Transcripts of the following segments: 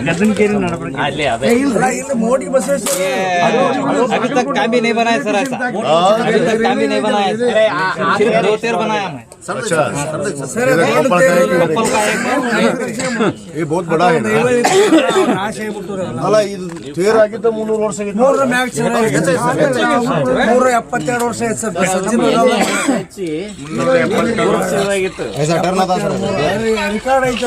ಗದನಕೇರಿ ನಡಬರ್ಕ ಅಲ್ಲಿ ಅದೇ ಇಲ್ಲ ಇಲ್ಲ ಮೋಡಿ ಬಸವೇಶ್ವರ अभी तक काम भी नहीं बनाया सर ऐसा अभी तक काम भी नहीं बनाया सर सिर्फ दो तीर बनाया मैं अच्छा सर मेरा दौड़ कपल का तेरे- है कपल का एक ये बहुत बड़ा है ना ನಾಶ ಆಗ್ಬಿಟ್ಟವ್ರೆ ಎಲ್ಲ. ಅಲ್ಲ ಇದು ತೇರಾಗಿದ್ದ ಮುನ್ನೂರು ವರ್ಷ ಆಗಿತ್ತು. ಮೂರರ ಮ್ಯಾಗ ಚೆನ್ನಾಗಿ ನೂರ ಎಪ್ಪತ್ತೆರಡು ವರ್ಷ ಆಯ್ತು ಸರ್ ಸಜ್ಜಿನ ಹಚ್ಚಿ ಮುನ್ನೂರ ಎಪ್ಪತ್ತೇಳು ವರ್ಷದಾಗಿತ್ತು ರೆಕಾರ್ಡ್ ಐತೆ ಅದ್ರಲ್ಲಿ. ಈ ಬಡಿಗೇರ್ ಚುನಾವಣೆ ರೆಕಾರ್ಡ್ ಐತೆ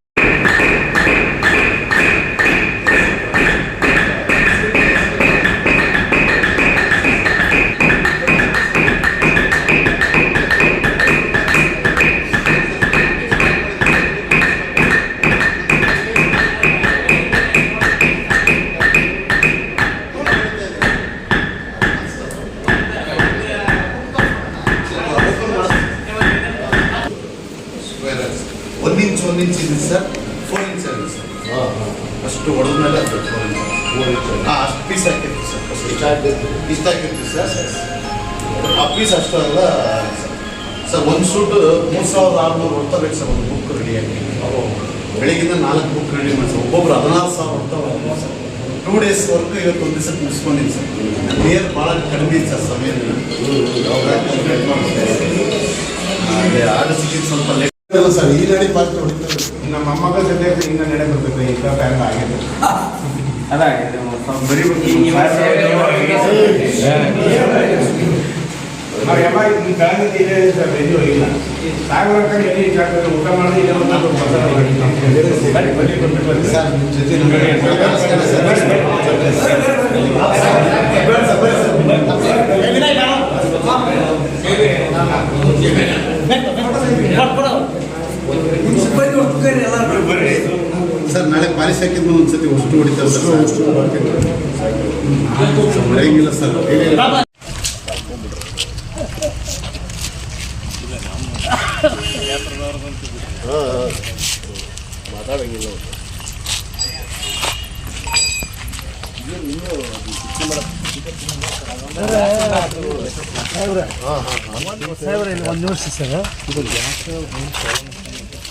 ಅಷ್ಟು ಪೀಸ್ ಹಾಕಿರ್ತೀವಿ ಸರ್ ಇಷ್ಟು ಹಾಕಿರ್ತೀವಿ ಸರ್ ಆ ಪೀಸ್ ಅಷ್ಟು ಅಲ್ಲ ಸರ್ ಸರ್ ಒಂದು ಸೂಟ್ ಮೂರು ಸಾವಿರದ ಆರುನೂರು ಹೊಡ್ತಾ ಬೇಕು ಸರ್ ಒಂದು ಬುಕ್ ರೆಡಿ ರೆಡಿಯಾಗಿ ಬೆಳಿಗ್ಗಿಂದ ನಾಲ್ಕು ಬುಕ್ ರೆಡಿ ಮಾಡಿ ಸರ್ ಒಬ್ಬೊಬ್ರು ಹದಿನಾರು ಸಾವಿರ ಹೋಗ್ಬೋದು ಸರ್ ಟೂ ಡೇಸ್ ವರ್ಕ್ ಇವತ್ತು ಒಂದು ದಿವಸ ಮುಗಿಸ್ಕೊಂಡಿದ್ದೀನಿ ಸರ್ ನಿಯರ್ ಭಾಳ ಕಡಿಮೆ ಇತ್ತು ಸರ್ ಸಮಯ ಅದೇ ಆರ್ಡರ್ ಸಿಕ್ಕಿದ್ದು ಸ್ವಲ್ಪ ಲೇಟ್ ಸರ್ ಈ ನಡಿ ಹೊಡಿತಾರೆ ನಮ್ಮ ಮೊಮ್ಮಗ ಜೊತೆ ಇನ್ನ ನಡೆ ಬರ್ತದೆ ಈಗ ಬ್ಯಾಂಕ್ ಆಗಿದೆ ಅದಾಗಿದೆ ಬರೀ ನಾವು ಯಾವಾಗ ಈ ಬ್ಯಾಂಕ್ ಇದೆ ಸರ್ ಇದು ಇಲ್ಲ ಸಾಗರ ಕಡೆ ಎಲ್ಲಿ ಜಾಗದಲ್ಲಿ ಊಟ ಮಾಡಿ ಇಲ್ಲ ಒಂದು ಬನ್ನಿ ಬನ್ನಿ ಬನ್ನಿ ಬನ್ನಿ ಸರ್ ನಿಮ್ಮ ಜೊತೆ ಸರ್ ಸಿಬ್ಬಂದಿ ಒಪ್ಪಿಗೆ ಎಲ್ಲ ಪಾಲಿಸ್ ಹಾಕಿದ್ದು ಒಂದ್ಸತಿ ಅಷ್ಟು ಹೊಡಿತಾರೆ ಸರ್. ಹೊಡೆಯಂಗಿಲ್ಲ ಸರ್ ಮಾತಾಡಂಗಿಲ್ಲ ಒಂದು ನಿಮಿಷ ಸರ್.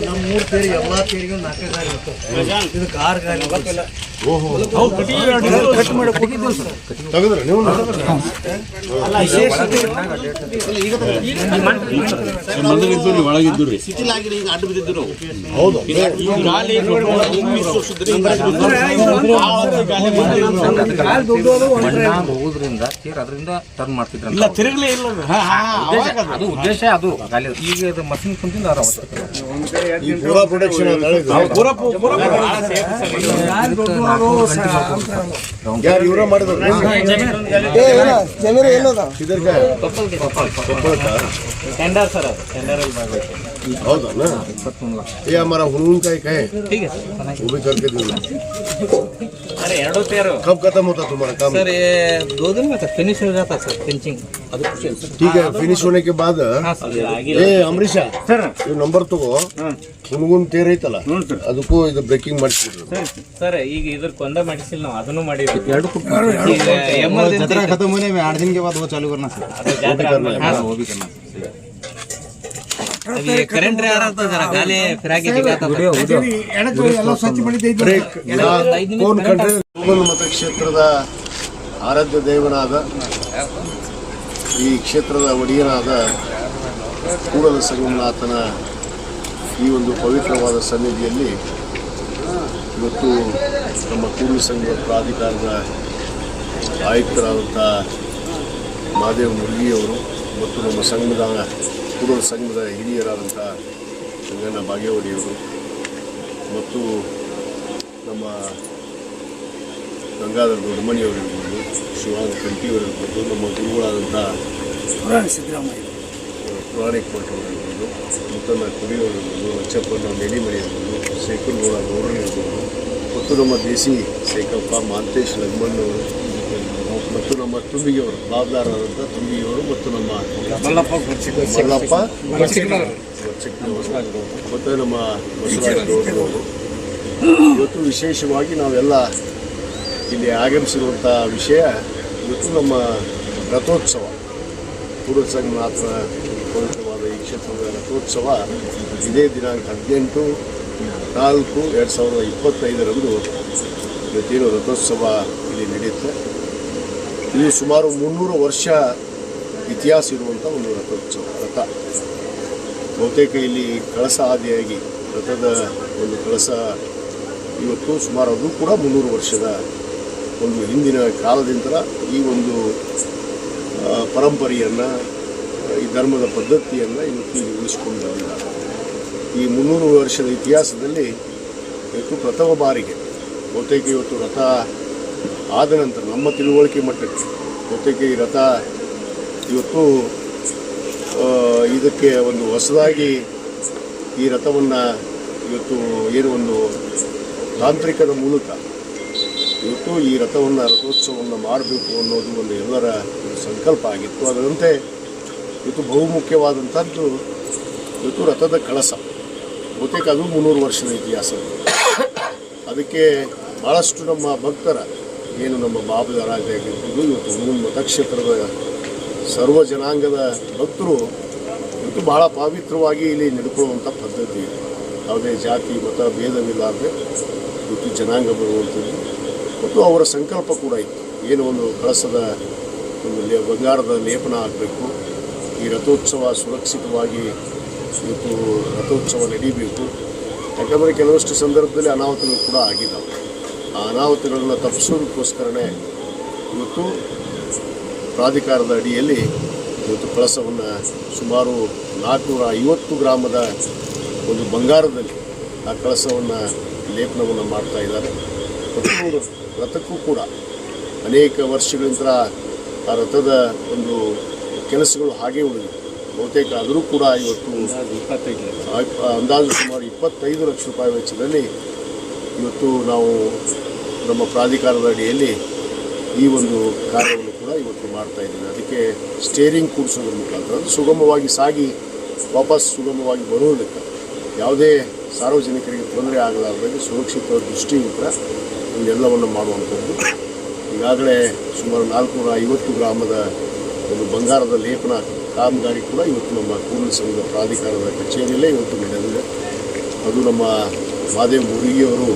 ನಮ್ಮ ಮೂರು ತೇರಿಗೆ ಎಲ್ಲ ತೇರಿಗೆ ಒಂದು ನಾಲ್ಕು ಗಾಡಿ ಇರ್ತವೆ ಇದಕ್ಕೆ ಆರು ಗಾಡಿ ಗೊತ್ತಿಲ್ಲ ಕಟ್ ಮಾಡಿ ಕೊಟ್ಟಿದ್ದೀವಿ ಸರ್ ತೆಗೆದ್ರೆ ನೀವು ಒಳಗಿದ್ದು ಹೌದು ಗಾಳಿ ದೊಡ್ಡ ಮಣ್ಣ ಹೋಗೋದ್ರಿಂದ ತೀರ್ ಅದರಿಂದ ಟರ್ನ್ ಮಾಡ್ತಿದ್ರು ಇಲ್ಲ ತಿರುಗಲೇ ಇಲ್ಲ ಅದು. ಉದ್ದೇಶ ಅದು. ಅದು ಅದು ಗಾಲಿ ಈಗ ಇದು ಅವಶ್ಯಕತೆ ಮಾಡಿದ್ರು? ಜನರು ಏನದ? ಟೆಂಡರ್ ಸರ್ ಟೆಂಡರ್ ಅಲ್ಲಿ ಮಾಡಬೇಕು. ಹೌದಾ ಇಪ್ಪತ್ಮೂರು ಲಕ್ಷ ये हमारा हुनूनकाई का है ठीक है सर बनाइए। वो भी करके दूंगा अरे ಎರಡು ತೇರು कब खत्म होता तुम्हारा काम सर ये दो दिन में तो फिनिश हो जाता सर फिनिशिंग ಅದು ಖುಷಿ ಅನ್ಸುತ್ತೆ. ठीक है फिनिश होने के बाद ಹಾ ಸರ್ ಏ ಅಂಬರೀಷ ಇವ್ ನಂಬರ್ ತಗೋ ಹುಣಗುನ್ ತೇರ್ ಐತಲ್ಲ ಅದಕ್ಕೂ ಇದು ಬ್ರೇಕಿಂಗ್ ಮಾಡಿಸ್ಬಿಡ್ರಿ ಸರ್ ಈಗ ಇದ್ರ ಕೊಂದ ಮಾಡಿಸಿಲ್ಲ ನಾವು ಅದನ್ನು ಮಾಡಿದ್ವಿ ಎರಡು ಕುಟುಂಬ ಈಗ ಎಮರ್ಜೆನ್ಸಿ खत्म होने में आठ दिन के बाद वो चालू करना सर ಅದು ಜಾತ್ರೆ ಆದ್ಮೇಲೆ हाँ वो भी करना सर ಅದು ಕರೆಂಟ್ ಕ್ಷೇತ್ರದ ಗಾಲಿ ಫಿರಾಗಿ. ಕೋನ್ ಕಂಡ್ರೆ ಮತಕ್ಷೇತ್ರದ ಆರಾಧ್ಯ ದೇವನಾದ ಈ ಕ್ಷೇತ್ರದ ಒಡೆಯನಾದ ಕೂಡಲ ಸಂಗಮನಾಥನ ಈ ಒಂದು ಪವಿತ್ರವಾದ ಸನ್ನಿಧಿಯಲ್ಲಿ ಇವತ್ತು ನಮ್ಮ ಕೂಡಲ ಸಂಗಮ ಪ್ರಾಧಿಕಾರದ ಆಯುಕ್ತರಾದಂಥ ಮಹಾದೇವ್ ಮುರುಗಿಯವರು ಮತ್ತು ನಮ್ಮ ಸಂಘದ ಕೂಡಲ ಸಂಘದ ಹಿರಿಯರಾದಂಥ ಗಂಗಣ್ಣ ಬಾಗೇವಾಡಿಯವರು ಮತ್ತು ನಮ್ಮ ಗಂಗಾಧರ ದೊಡ್ಡಮಣಿಯವರಿರ್ಬೋದು ಶಿವಾನ ಕಂಠಿಯವರಿರ್ಬೋದು ನಮ್ಮ ಗುರುಗಳಾದಂಥ ಪುರಾಣ ಸಿದ್ದರಾಮಯ್ಯ ಪುರಾಣಿಕ ಮಠವರಿರ್ಬೋದು ಮುತ್ತನ ಕುಡಿಯವರಿರ್ಬೋದು ಅಚ್ಚಪ್ಪನ ಇರ್ಬೋದು ಶೇಖರ್ಗೌಡ ಗೌಡರಿರ್ಬೋದು ಮತ್ತು ನಮ್ಮ ದೇಸಿ ಶೇಖಪ್ಪ ಮಾಂತೇಶ್ ಲಗ್ಮಣ್ಣವರು ಮತ್ತು ನಮ್ಮ ತುಂಬಿಗೆಯವರು ಬಾಬ್ದಾರರಾದಂಥ ತುಂಬಿಗೆಯವರು ಮತ್ತು ನಮ್ಮ ಮಲ್ಲಪ್ಪ ಮತ್ತು ನಮ್ಮ ಇವತ್ತು ವಿಶೇಷವಾಗಿ ನಾವೆಲ್ಲ ಇಲ್ಲಿ ಆಗಮಿಸಿರುವಂಥ ವಿಷಯ ಇವತ್ತು ನಮ್ಮ ರಥೋತ್ಸವ. ಪೂರ್ವ ಸಂಘನಾಥನ ಪವಿತ್ರವಾದ ಈ ಕ್ಷೇತ್ರದ ರಥೋತ್ಸವ ಇದೇ ದಿನಾಂಕ ಹದಿನೆಂಟು ನಾಲ್ಕು ಎರಡು ಸಾವಿರದ ಇಪ್ಪತ್ತೈದರಂದು ಇವತ್ತೇನು ರಥೋತ್ಸವ ಇಲ್ಲಿ ನಡೆಯುತ್ತೆ. ಇದು ಸುಮಾರು ಮುನ್ನೂರು ವರ್ಷ ಇತಿಹಾಸ ಇರುವಂಥ ಒಂದು ರಥೋತ್ಸವ, ರಥ. ಬಹುತೇಕ ಇಲ್ಲಿ ಕಳಸ ಆದಿಯಾಗಿ, ರಥದ ಒಂದು ಕಳಸ ಇವತ್ತು ಸುಮಾರು ಅದು ಕೂಡ ಮುನ್ನೂರು ವರ್ಷದ ಒಂದು ಹಿಂದಿನ ಕಾಲದಿಂದ ಈ ಒಂದು ಪರಂಪರೆಯನ್ನು, ಈ ಧರ್ಮದ ಪದ್ಧತಿಯನ್ನು ಇವತ್ತು ಇಲ್ಲಿ ಉಳಿಸ್ಕೊಂಡು ಈ ಮುನ್ನೂರು ವರ್ಷದ ಇತಿಹಾಸದಲ್ಲಿ ಇವತ್ತು ಪ್ರಥಮ ಬಾರಿಗೆ, ಬಹುತೇಕ ಇವತ್ತು ರಥ ಆದ ನಂತರ ನಮ್ಮ ತಿಳುವಳಿಕೆ ಮಟ್ಟಕ್ಕೆ, ಜೊತೆಗೆ ಈ ರಥ ಇವತ್ತು ಇದಕ್ಕೆ ಒಂದು ಹೊಸದಾಗಿ ಈ ರಥವನ್ನು ಇವತ್ತು ಏನು ಒಂದು ತಾಂತ್ರಿಕದ ಮೂಲಕ ಇವತ್ತು ಈ ರಥವನ್ನು ರಥೋತ್ಸವವನ್ನು ಮಾಡಬೇಕು ಅನ್ನೋದು ಒಂದು ಎಲ್ಲರ ಸಂಕಲ್ಪ ಆಗಿತ್ತು. ಅದರಂತೆ ಇವತ್ತು ಬಹುಮುಖ್ಯವಾದಂಥದ್ದು ಇವತ್ತು ರಥದ ಕಳಸ. ಬಹುತೇಕ ಅದು ಮುನ್ನೂರು ವರ್ಷದ ಇತಿಹಾಸ. ಅದಕ್ಕೆ ಭಾಳಷ್ಟು ನಮ್ಮ ಭಕ್ತರ ಏನು ನಮ್ಮ ಬಾಬುದಾರಾಜ ಆಗಿರ್ಬೋದು ಇವತ್ತು ಮೂಲ ಮತಕ್ಷೇತ್ರದ ಸರ್ವ ಜನಾಂಗದ ಭಕ್ತರು ಇವತ್ತು ಭಾಳ ಪಾವಿತ್ರವಾಗಿ ಇಲ್ಲಿ ನಡ್ಕೊಳ್ಳುವಂಥ ಪದ್ಧತಿ ಯಾವುದೇ ಜಾತಿ, ಮತ ಭೇದವಿಲ್ಲಾರದೆ ಇವತ್ತು ಜನಾಂಗ ಬರುವಂಥದ್ದು. ಮತ್ತು ಅವರ ಸಂಕಲ್ಪ ಕೂಡ ಇತ್ತು. ಏನು ಒಂದು ಕಳಸದ ಒಂದು ಬಂಗಾರದ ಲೇಪನ ಆಗಬೇಕು. ಈ ರಥೋತ್ಸವ ಸುರಕ್ಷಿತವಾಗಿ ಇವತ್ತು ರಥೋತ್ಸವ ನಡೀಬೇಕು. ಯಾಕಂದರೆ ಕೆಲವಷ್ಟು ಸಂದರ್ಭದಲ್ಲಿ ಅನಾಹುತಗಳು ಕೂಡ ಆಗಿದ್ದಾವೆ. ಅನಾಹುತಗಳನ್ನು ತಪ್ಪಿಸೋದಕ್ಕೋಸ್ಕರನೇ ಇವತ್ತು ಪ್ರಾಧಿಕಾರದ ಅಡಿಯಲ್ಲಿ ಇವತ್ತು ಕಳಸವನ್ನು ಸುಮಾರು ನಾಲ್ಕುನೂರ ಐವತ್ತು ಗ್ರಾಮದ ಒಂದು ಬಂಗಾರದಲ್ಲಿ ಆ ಕಳಸವನ್ನು ಲೇಪನವನ್ನು ಮಾಡ್ತಾ ಇದ್ದಾರೆ. ಪ್ರತಿಯೊಂದು ರಥಕ್ಕೂ ಕೂಡ ಅನೇಕ ವರ್ಷಗಳಿಂದ ಆ ರಥದ ಒಂದು ಕೆಲಸಗಳು ಹಾಗೇ ಉಳಿದಿದೆ. ಬಹುತೇಕ ಆದರೂ ಕೂಡ ಇವತ್ತು ಅಂದಾಜು ಸುಮಾರು ಇಪ್ಪತ್ತೈದು ಲಕ್ಷ ರೂಪಾಯಿ ವೆಚ್ಚದಲ್ಲಿ ಇವತ್ತು ನಾವು ನಮ್ಮ ಪ್ರಾಧಿಕಾರದ ಅಡಿಯಲ್ಲಿ ಈ ಒಂದು ಕಾರ್ಯವನ್ನು ಕೂಡ ಇವತ್ತು ಮಾಡ್ತಾ ಇದ್ದೀವಿ. ಅದಕ್ಕೆ ಸ್ಟೇರಿಂಗ್ ಕೂಡಿಸೋದ್ರ ಮುಖಾಂತರ ಅದು ಸುಗಮವಾಗಿ ಸಾಗಿ ವಾಪಸ್ ಸುಗಮವಾಗಿ ಬರುವುದಕ್ಕೆ ಯಾವುದೇ ಸಾರ್ವಜನಿಕರಿಗೆ ತೊಂದರೆ ಆಗಲಾರ್ದಂಗೆ ಸುರಕ್ಷಿತ ದೃಷ್ಟಿಯಿಂದ ಇದೆಲ್ಲವನ್ನು ಮಾಡುವಂಥದ್ದು. ಈಗಾಗಲೇ ಸುಮಾರು ನಾಲ್ಕುನೂರ ಐವತ್ತು ಗ್ರಾಮದ ಒಂದು ಬಂಗಾರದ ಲೇಪನ ಕಾಮಗಾರಿ ಕೂಡ ಇವತ್ತು ನಮ್ಮ ಕೂಡಲ ಸಂಘದ ಪ್ರಾಧಿಕಾರದ ಕಚೇರಿಯಲ್ಲೇ ಇವತ್ತು ನಡೆದಿದೆ. ಅದು ನಮ್ಮ ಮಾದೇವ್ ಮುರುಗಿಯವರು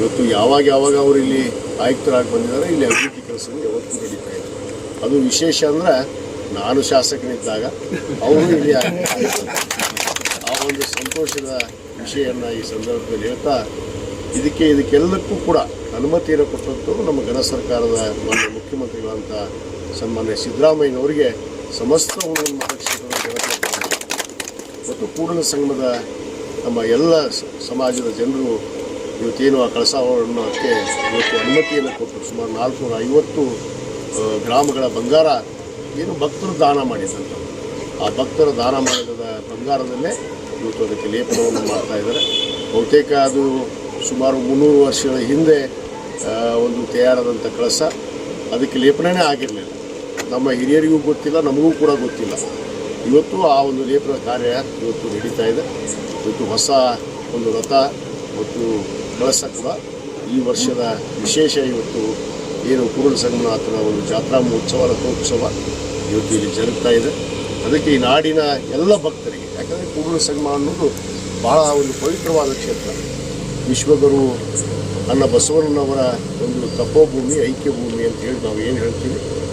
ಇವತ್ತು ಯಾವಾಗ ಯಾವಾಗ ಅವರು ಇಲ್ಲಿ ಆಯುಕ್ತರಾಗಿ ಬಂದಿದ್ದಾರೆ, ಇಲ್ಲಿ ಅಭಿವೃದ್ಧಿ ಕೆಲಸಗಳು ಯಾವತ್ತೂ ನಡೀತಾ ಇದೆ ಅದು ವಿಶೇಷ ಅಂದ್ರೆ ನಾನು ಶಾಸಕನಿದ್ದಾಗ ಅವರು ಇಲ್ಲಿ. ಆ ಒಂದು ಸಂತೋಷದ ವಿಷಯವನ್ನು ಈ ಸಂದರ್ಭದಲ್ಲಿ ಹೇಳ್ತಾ, ಇದಕ್ಕೆ ಇದಕ್ಕೆಲ್ಲಕ್ಕೂ ಕೂಡ ಅನುಮತಿಯನ್ನು ಕೊಟ್ಟಂತೂ ನಮ್ಮ ಗಣ ಸರ್ಕಾರದ ಮಾನ್ಯ ಮುಖ್ಯಮಂತ್ರಿಗಳಂತ ಸನ್ಮಾನ್ಯ ಸಿದ್ದರಾಮಯ್ಯನವರಿಗೆ ಸಮಸ್ತ ಮತಕ್ಷೇತ್ರದ ಜನತೆ ಮತ್ತು ಕೂಡಲ ಸಂಘದ ನಮ್ಮ ಎಲ್ಲ ಸಮಾಜದ ಜನರು ಇವತ್ತೇನು ಆ ಕಳಸವನ್ನಕ್ಕೆ ಇವತ್ತು ಅನುಮತಿಯನ್ನು ಕೊಟ್ಟು ಸುಮಾರು ನಾಲ್ಕುನೂರ ಐವತ್ತು ಗ್ರಾಮಗಳ ಬಂಗಾರ ಏನು ಭಕ್ತರು ದಾನ ಮಾಡಿದಂಥ ಆ ಭಕ್ತರು ದಾನ ಮಾಡಿದ ಬಂಗಾರದಲ್ಲೇ ಇವತ್ತು ಅದಕ್ಕೆ ಲೇಪನವನ್ನು ಮಾಡ್ತಾ ಇದ್ದಾರೆ. ಬಹುತೇಕ ಅದು ಸುಮಾರು ಮುನ್ನೂರು ವರ್ಷಗಳ ಹಿಂದೆ ಒಂದು ತಯಾರಾದಂಥ ಕಳಸ. ಅದಕ್ಕೆ ಲೇಪನನೇ ಆಗಿರಲಿಲ್ಲ. ನಮ್ಮ ಹಿರಿಯರಿಗೂ ಗೊತ್ತಿಲ್ಲ, ನಮಗೂ ಕೂಡ ಗೊತ್ತಿಲ್ಲ. ಇವತ್ತು ಆ ಒಂದು ಲೇಪನ ಕಾರ್ಯ ಇವತ್ತು ನಡೀತಾ ಇದೆ. ಇವತ್ತು ಹೊಸ ಒಂದು ರಥ ಮತ್ತು ಕಳಸ ಕೂಡ ಈ ವರ್ಷದ ವಿಶೇಷ ಇವತ್ತು ಏನು ಕೂಡಲ ಸಂಗಮನಾಥನ ಒಂದು ಜಾತ್ರಾ ಮಹೋತ್ಸವ ರಥೋತ್ಸವ ಇವತ್ತು ಇಲ್ಲಿ ಜರುಗ್ತಾ ಇದೆ. ಅದಕ್ಕೆ ಈ ನಾಡಿನ ಎಲ್ಲ ಭಕ್ತರಿಗೆ, ಯಾಕಂದರೆ ಪೂರ್ಣ ಸಂಗಮ ಅನ್ನೋದು ಬಹಳ ಒಂದು ಪವಿತ್ರವಾದ ಕ್ಷೇತ್ರ. ವಿಶ್ವಗುರು ಅನ್ನ ಬಸವಣ್ಣನವರ ಒಂದು ತಪೋಭೂಮಿ ಐಕ್ಯ ಭೂಮಿ ಅಂತ ಹೇಳಿ ನಾವು ಏನು ಹೇಳ್ತೀವಿ.